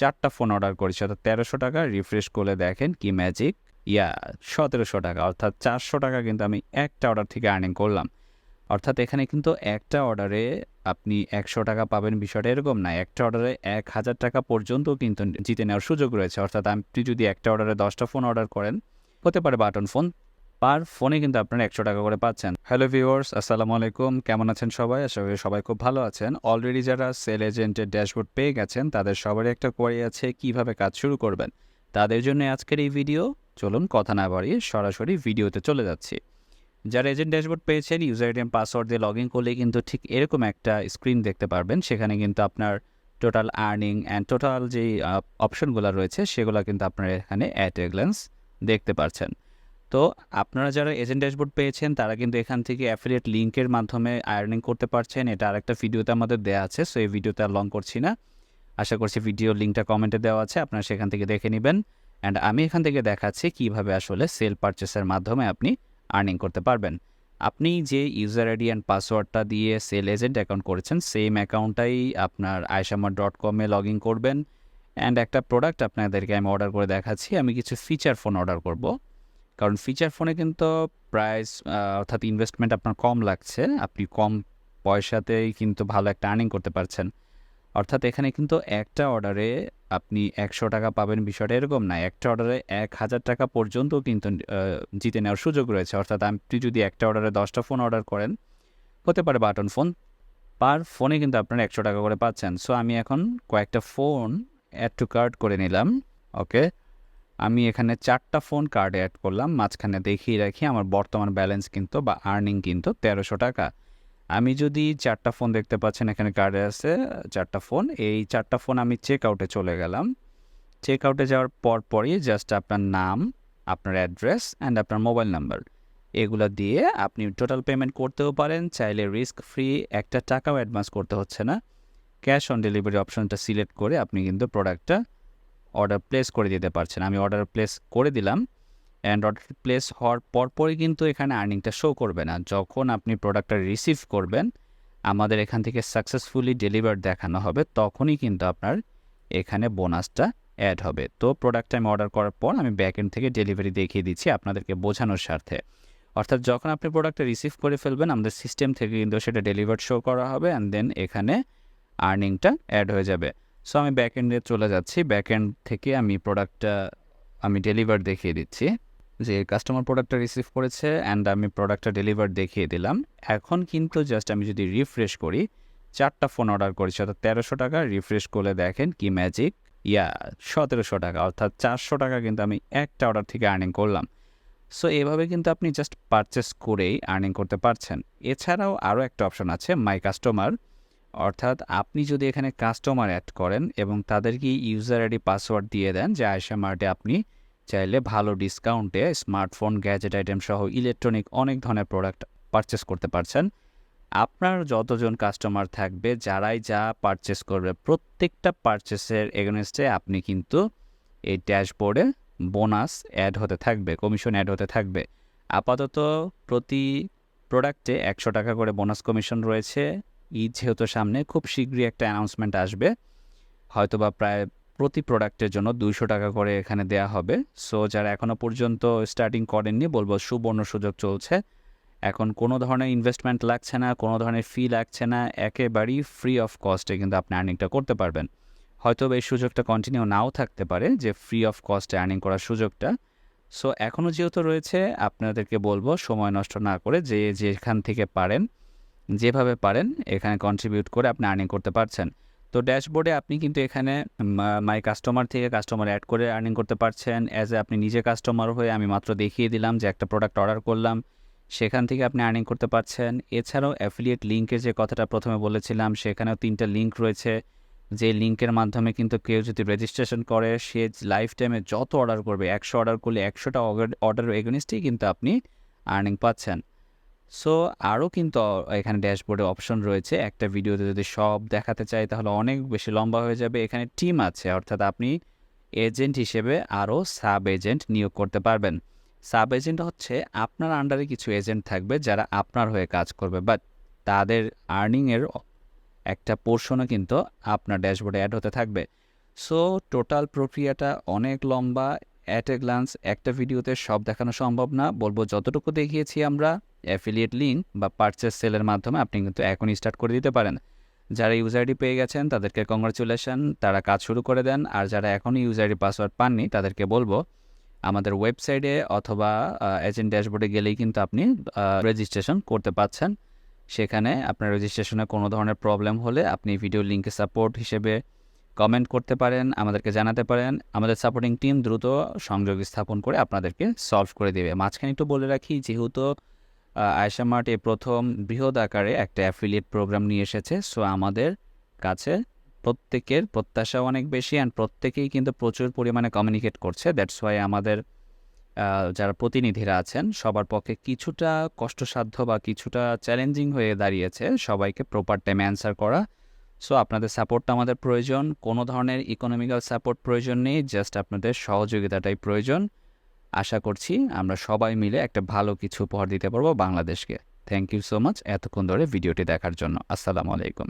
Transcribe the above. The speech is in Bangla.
চারটা ফোন অর্ডার করেছি, অর্থাৎ তেরোশো টাকা, রিফ্রেশ করে দেখেন কি ম্যাজিক ইয়া, সতেরোশো টাকা, অর্থাৎ চারশো টাকা কিন্তু আমি একটা অর্ডার থেকে আর্নিং করলাম। অর্থাৎ এখানে কিন্তু একটা অর্ডারে আপনি একশো টাকা পাবেন বিষয়টা এরকম না, একটা অর্ডারে এক হাজার টাকা পর্যন্ত কিন্তু জিতে নেওয়ার সুযোগ রয়েছে। অর্থাৎ আপনি যদি একটা অর্ডারে দশটা ফোন অর্ডার করেন, হতে পারে বাটন ফোন পার ফোনে কিন্তু আপনারা একশো টাকা করে পাচ্ছেন। হ্যালো ভিউয়ার্স আসসালামু আলাইকুম। কেমন আছেন সবাই? আশা করি সবাই খুব ভালো আছেন। অলরেডি যারা সেল এজেন্টের ড্যাশবোর্ড পেয়ে গেছেন, তাদের সবারই একটা কোয়ারি আছে, কীভাবে কাজ শুরু করবেন? তাদের জন্য আজকের এই ভিডিও চলুন কথা না বাড়িয়ে সরাসরি ভিডিওতে চলে যাচ্ছি। যারা এজেন্ট ড্যাশবোর্ড পেয়েছেন ইউজার আইডি পাসওয়ার্ড দিয়ে লগ ইন করলে কিন্তু ঠিক এরকম একটা স্ক্রিন দেখতে পারবেন। সেখানে কিন্তু আপনার টোটাল আর্নিং অ্যান্ড টোটাল যেই অপশনগুলো রয়েছে, সেগুলো কিন্তু আপনারা এখানে অ্যাট এ গ্ল্যান্স দেখতে পারছেন। তো আপনারা যারা এজেন্ট ড্যাশবোর্ড পেয়েছেন, তারা কিন্তু এখান থেকে অ্যাফিলিয়েট লিঙ্কের মাধ্যমে আর্নিং করতে পারছেন। এটা আরেকটা ভিডিওতে আমাদের দেওয়া আছে সো এই ভিডিওতে আর লং করছি না। আশা করছি ভিডিওর লিঙ্কটা কমেন্টে দেওয়া আছে, আপনারা সেখান থেকে দেখে নেবেন। অ্যান্ড আমি এখান থেকে দেখাচ্ছি কীভাবে আসলে সেল পারচেসের মাধ্যমে আপনি আর্নিং করতে পারবেন। আপনি যে ইউজার আইডি অ্যান্ড পাসওয়ার্ডটা দিয়ে সেল এজেন্ট অ্যাকাউন্ট করেছেন সেম অ্যাকাউন্টটাই আপনার আয়সামার ডট কমে লগ ইন করবেন। অ্যান্ড একটা প্রোডাক্ট আপনাদেরকে আমি অর্ডার করে দেখাচ্ছি। আমি কিছু ফিচার ফোন অর্ডার করব। কারণ ফিচার ফোনে কিন্তু প্রাইস অর্থাৎ ইনভেস্টমেন্ট আপনার কম লাগছে। আপনি কম পয়সাতেই কিন্তু ভালো একটা আর্নিং করতে পারছেন। অর্থাৎ এখানে কিন্তু একটা অর্ডারে আপনি একশো টাকা পাবেন বিষয়টা এরকম না। একটা অর্ডারে এক হাজার টাকা পর্যন্ত কিন্তু জিতে নেওয়ার সুযোগ রয়েছে। অর্থাৎ আপনি যদি একটা অর্ডারে দশটা ফোন অর্ডার করেন, হতে পারে বাটন ফোন পার ফোনে কিন্তু আপনারা একশো টাকা করে পাচ্ছেন। সো আমি এখন কয়েকটা ফোন অ্যাড টু কার্ড করে নিলাম। ওকে আমি এখানে চারটা ফোন কার্ডে অ্যাড করলাম, মাঝখানে দেখিয়ে রাখি, আমার বর্তমান ব্যালেন্স কিন্তু বা আর্নিং কিন্তু তেরোশো টাকা। আমি যদি চারটা ফোন দেখতে পাচ্ছেন, এখানে কার্ডে আছে চারটা ফোন এই চারটা ফোন আমি চেক আউটে চলে গেলাম। চেক আউটে যাওয়ার পর পরই জাস্ট আপনার নাম, আপনার অ্যাড্রেস অ্যান্ড আপনার মোবাইল নাম্বার এগুলো দিয়ে আপনি টোটাল পেমেন্ট করতেও পারেন, চাইলে রিস্ক ফ্রি একটা টাকাও অ্যাডভান্স করতে হচ্ছে না। ক্যাশ অন ডেলিভারি অপশনটা সিলেক্ট করে আপনি কিন্তু প্রোডাক্টটা অর্ডার প্লেস করে দিতে পারছেন। আমি অর্ডার প্লেস করে দিলাম অ্যান্ড অর্ডার প্লেস হওয়ার পরপরই কিন্তু এখানে আর্নিংটা শো করবে না। যখন আপনি প্রোডাক্টটা রিসিভ করবেন, আমাদের এখান থেকে সাকসেসফুলি ডেলিভার দেখানো হবে, তখনই কিন্তু আপনার এখানে বোনাসটা অ্যাড হবে। তো প্রোডাক্টটা আমি অর্ডার করার পর আমি ব্যাক এন্ড থেকে ডেলিভারি দেখিয়ে দিচ্ছি আপনাদেরকে বোঝানোর স্বার্থে। অর্থাৎ যখন আপনি প্রোডাক্টটা রিসিভ করে ফেলবেন, আমাদের সিস্টেম থেকে কিন্তু সেটা ডেলিভার শো করা হবে অ্যান্ড দেন এখানে আর্নিংটা অ্যাড হয়ে যাবে। সো আমি ব্যাক এন্ডে চলে যাচ্ছি। ব্যাক এন্ড থেকে আমি প্রোডাক্টটা আমি ডেলিভার দেখিয়ে দিচ্ছি। যে কাস্টমার প্রোডাক্টটা রিসিভ করেছে অ্যান্ড আমি প্রোডাক্টটা ডেলিভার দেখিয়ে দিলাম। এখন কিন্তু জাস্ট আমি যদি রিফ্রেশ করি, চারটা ফোন অর্ডার করেছি। অর্থাৎ তেরোশো টাকা রিফ্রেশ করে দেখেন কি ম্যাজিক ইয়া, সতেরোশো টাকা। অর্থাৎ চারশো টাকা কিন্তু আমি একটা অর্ডার থেকে আর্নিং করলাম। সো এভাবে কিন্তু আপনি জাস্ট পারচেস করেই আর্নিং করতে পারছেন। এছাড়াও আরও একটা অপশন আছে মাই কাস্টমার অর্থাৎ আপনি যদি এখানে কাস্টমার অ্যাড করেন এবং তাদেরকে ইউজার আইডি পাসওয়ার্ড দিয়ে দেন যে আয়সা মার্টে আপনি চাইলে ভালো ডিসকাউন্টে স্মার্টফোন গ্যাজেট আইটেম সহ ইলেকট্রনিক অনেক ধরনের প্রোডাক্ট পারচেস করতে পারছেন। আপনার যতজন কাস্টমার থাকবে, যারাই যা পারচেস করবে, প্রত্যেকটা পারচেসের এগেনস্টে আপনি কিন্তু এই ড্যাশবোর্ডে বোনাস অ্যাড হতে থাকবে কমিশন অ্যাড হতে থাকবে। আপাতত প্রতি প্রোডাক্টে একশো টাকা করে বোনাস কমিশন রয়েছে। ঈদ যেহেতু সামনে, খুব শীঘ্রই একটা অ্যানাউন্সমেন্ট আসবে। হয়তোবা প্রায় প্রতি প্রোডাক্টের জন্য দুইশো টাকা করে এখানে দেয়া হবে। সো যারা এখনও পর্যন্ত স্টার্টিং করেননি, বলব সুবর্ণ সুযোগ চলছে। এখন কোনো ধরনের ইনভেস্টমেন্ট লাগছে না, কোনো ধরনের ফি লাগছে না, একেবারেই ফ্রি অফ কস্টে কিন্তু আপনি আর্নিংটা করতে পারবেন। হয়তো এই সুযোগটা কন্টিনিউ নাও থাকতে পারে, যে ফ্রি অফ কস্টে আর্নিং করার সুযোগটা। সো এখনও যেহেতু রয়েছে, আপনাদেরকে বলব সময় নষ্ট না করে যে যেখান থেকে পারেন যেভাবে পারেন এখানে কন্ট্রিবিউট করে আপনি আর্নিং করতে পারছেন। তো ড্যাশবোর্ডে আপনি কিন্তু এখানে মাই কাস্টমার থেকে কাস্টমার অ্যাড করে আর্নিং করতে পারছেন। অ্যাজ এ আপনি নিজে কাস্টমার হয়ে আমি মাত্র দেখিয়ে দিলাম যে একটা প্রোডাক্ট অর্ডার করলাম, সেখান থেকে আপনি আর্নিং করতে পারছেন। এছাড়াও অ্যাফিলিয়েট লিঙ্কের যে কথাটা প্রথমে বলেছিলাম, সেখানেও তিনটা লিঙ্ক রয়েছে। যে লিঙ্কের মাধ্যমে কিন্তু কেউ যদি রেজিস্ট্রেশন করে, সে লাইফ টাইমে যত অর্ডার করবে, একশো অর্ডার করলে একশোটা অর্ডার এগেনিস্টেই কিন্তু আপনি আর্নিং পাচ্ছেন। সো আরও কিন্তু এখানে ড্যাশবোর্ডে অপশন রয়েছে। একটা ভিডিওতে যদি সব দেখাতে চাই, তাহলে অনেক বেশি লম্বা হয়ে যাবে। এখানে টিম আছে, অর্থাৎ আপনি এজেন্ট হিসেবে আরও সাব এজেন্ট নিয়োগ করতে পারবেন। সাব এজেন্ট হচ্ছে আপনার আন্ডারে কিছু এজেন্ট থাকবে, যারা আপনার হয়ে কাজ করবে। বাট তাদের আর্নিংয়ের একটা পোর্শনও কিন্তু আপনার ড্যাশবোর্ডে অ্যাড হতে থাকবে। সো টোটাল প্রক্রিয়াটা অনেক লম্বা। অ্যাট এ গ্লান্স একটা ভিডিওতে সব দেখানো সম্ভব না। বলব যতটুকু দেখিয়েছি আমরা অ্যাফিলিয়েট লিঙ্ক বা পারচেস সেলের মাধ্যমে আপনি কিন্তু এখনই স্টার্ট করে দিতে পারেন। যারা ইউজার আইডি পেয়ে গেছেন, তাদেরকে কংগ্রাচুলেশন তারা কাজ শুরু করে দেন। আর যারা এখনও ইউজার আইডি পাসওয়ার্ড পাননি, তাদেরকে বলব, আমাদের ওয়েবসাইটে অথবা এজেন্ট ড্যাশবোর্ডে গেলেই কিন্তু আপনি রেজিস্ট্রেশন করতে পাচ্ছেন। সেখানে আপনার রেজিস্ট্রেশনে কোনো ধরনের প্রবলেম হলে আপনি ভিডিও লিঙ্কে সাপোর্ট হিসেবে কমেন্ট করতে পারেন, আমাদেরকে জানাতে পারেন। আমাদের সাপোর্টিং টিম দ্রুত সংযোগ স্থাপন করে আপনাদেরকে সলভ করে দেবে। মাঝখানে একটু বলে রাখি, যেহেতু আয়সা মার্ট এই প্রথম বৃহৎ আকারে একটা অ্যাফিলিয়েট প্রোগ্রাম নিয়ে এসেছে সো আমাদের কাছে প্রত্যেকের প্রত্যাশা অনেক বেশি অ্যান্ড প্রত্যেকেই কিন্তু প্রচুর পরিমাণে কমিউনিকেট করছে। দ্যাটস ওয়াই আমাদের যারা প্রতিনিধিরা আছেন, সবার পক্ষে কিছুটা কষ্টসাধ্য বা কিছুটা চ্যালেঞ্জিং হয়ে দাঁড়িয়েছে। সবাইকে প্রপার টাইমে অ্যান্সার করা সো আপনাদের সাপোর্টটা আমাদের প্রয়োজন। কোনো ধরনের ইকোনমিক্যাল সাপোর্ট প্রয়োজন নেই জাস্ট আপনাদের সহযোগিতাটাই প্রয়োজন। আশা করছি আমরা সবাই মিলে একটা ভালো কিছু উপহার দিতে পারব বাংলাদেশকে। থ্যাংক ইউ সো মাচ এতক্ষণ ধরে ভিডিওটি দেখার জন্য। আসসালামু আলাইকুম।